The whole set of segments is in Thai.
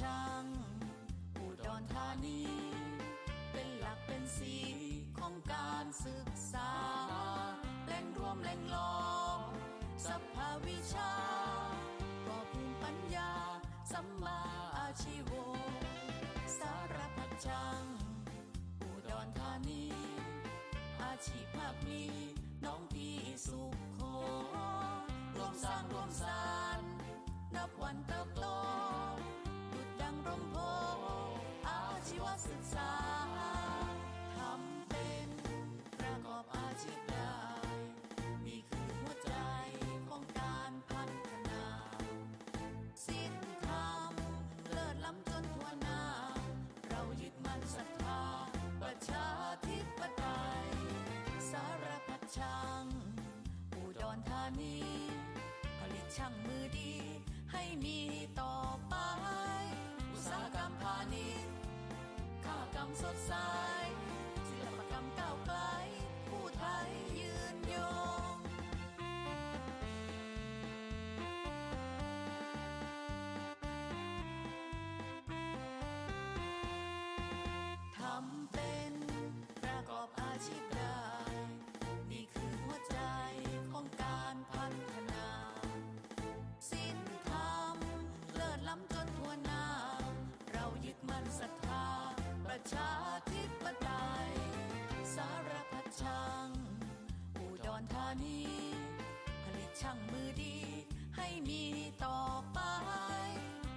ชังอุดรธานี เป็นหลักเป็นสีของการศึกษา แหล่งรวมแหล่งลอมสภาวิชาก่อภูมิปัญญา สัมมาอาชีโว สารพัดช่างอุดรธานี อาชีพมากมีน้องพี่สุขโขรวมสร้างรวมสร้าง ษาทำเป็นประกอบอาชีพได้ นี่คือหัวใจของการพัฒนาสิ้นธรรมเลิศล้ำจนทั่วหน้า เรายึดมั่นศรัทธาประชาธิปไตยสารพัดช่างอุดรธานีผลิตช่างมือดี ให้มีต่อไป อุตสาหกรรมพาณิชย์ ข้าวกรรมสดใส มีต่อไป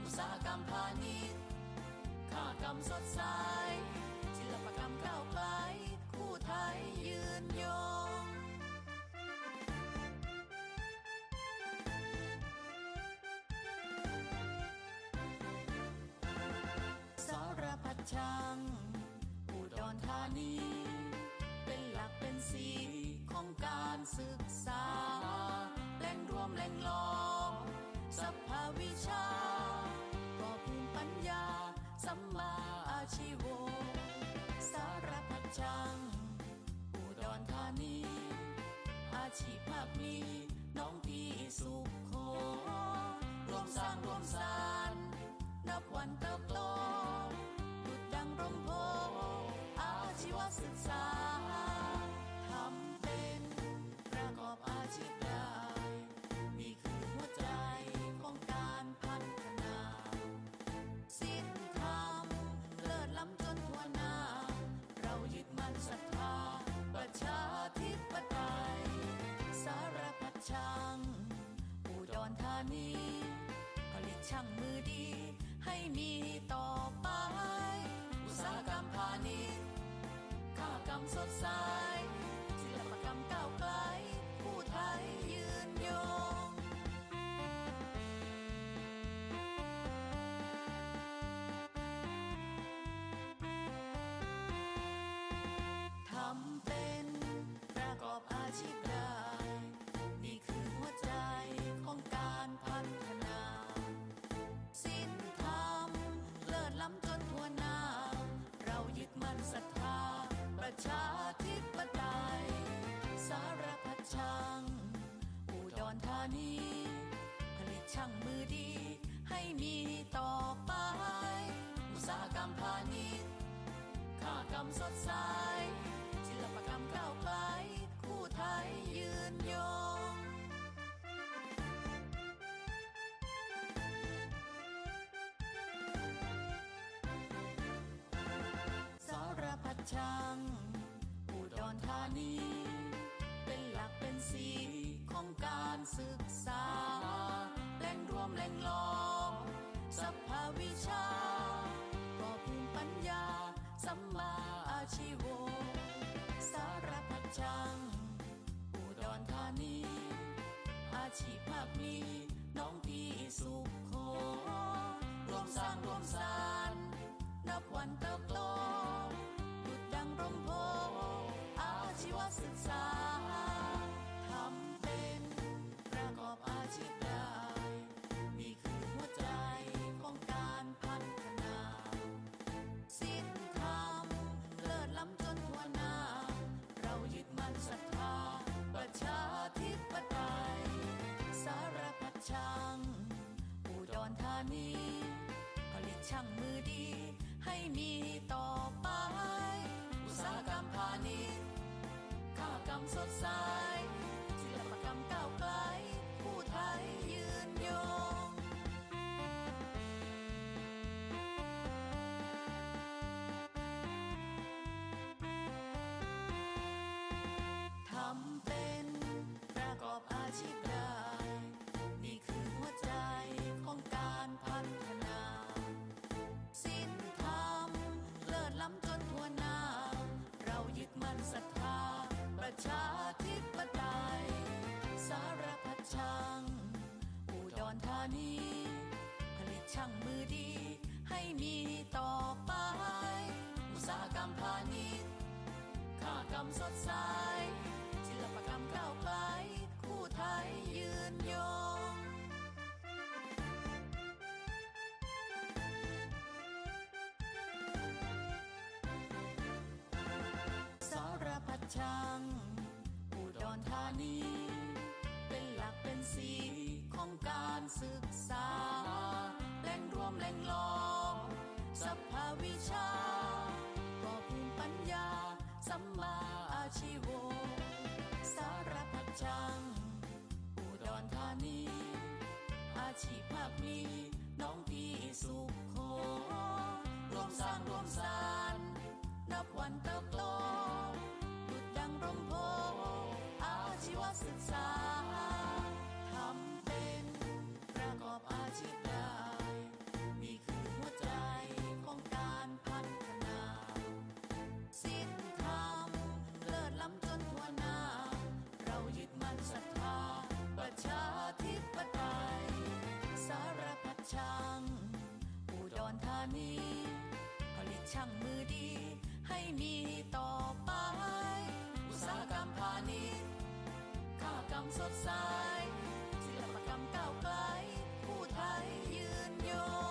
อุตสาหกรรมพาณิชย์ข้ากรรมสดใสศิลปกรรมก้าวไกลคู่ไทยยืนยงสารพัดช่างอุดรธานี เป็นหลักเป็นสีของการศึกษาแหล่งรวมแหล่งล้อม สภาวิชาก่อภูมิปัญญา สัมมาอาชีโว สารพัดช่างอุดรธานี อาชีพมากมีน้องพี่สุขโขรวมสร้างรวมสร้างนับวันเติบโตดุดดังร่มโพอาชีวศึกษา นีผลิตช่างมือดี ให้มีต่อไป อุตสาหกรรมพาณิชย์ข้าวกรรมสดใสศิลปกรรมก้าวไกลผู้ไทยยืนยง รธานี ผลิตช่างมือดี ให้มีต่อไป อุตสาหกรรมพาณิชย์ข้ากรรมสดใสศิลปกรรมก้าวไกลคู่ไทยยืนยงสารพัดช่างอุดรธานี จังอุดรธานี อาชีพภาคมีน้องพี่สุขโขรวมสร้างรวมสร้าง ช่างมือดี ให้มีต่อไป อุตสาหกรรมพาณิชย์ข้าวกรรมสดใส ช่างมือดี ให้มีต่อไป อุตสาหกรรมพาณิชย์ข้ากรรมสดใสศิลปกรรมก้าวไกลคู่ไทยยืนยงสารพัดช่างอุดรธานี เป็นหลักเป็นสีของการศึก จัง อุดรธานี อาชีพภาคมีน้องพี่สุขโขรวมสร้างรวมสรางนับวันเติบโตดุดดังร่มโพอาชีวศึกษา ช่างอุดรธานีผลิตช่างมือดี ให้มีต่อไป อุตสาหกรรมพาณิชย์ข้าวกรรมสดใสศิลปกรรมก้าวไกลผู้ไทยยืนยง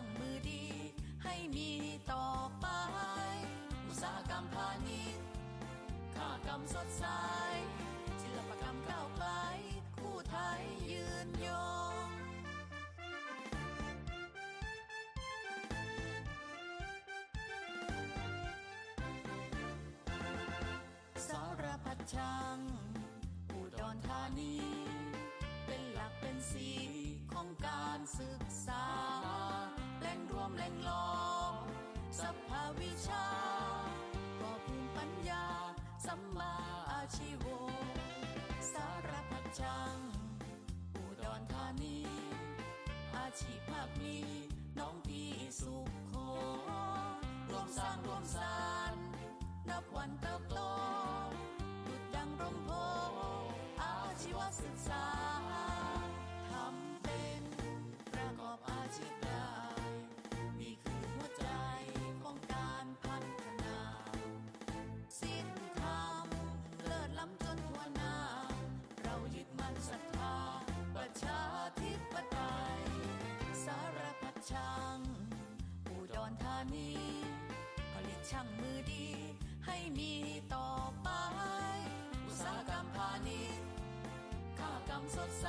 างมือดี ให้มีต่อไป อุตสาหกรรมพาณิชย์ข้ากรรมสดใสศิลปกรรมก้าวไกลคู่ไทยยืนยงสารพัดช่างอุดรธานี เป็นหลักเป็นสีของการศึกษา อามี ผลิตช่างมือดี ให้มีต่อไป อุตสาหกรรมพาณิชย์ข้ากรรมสดใส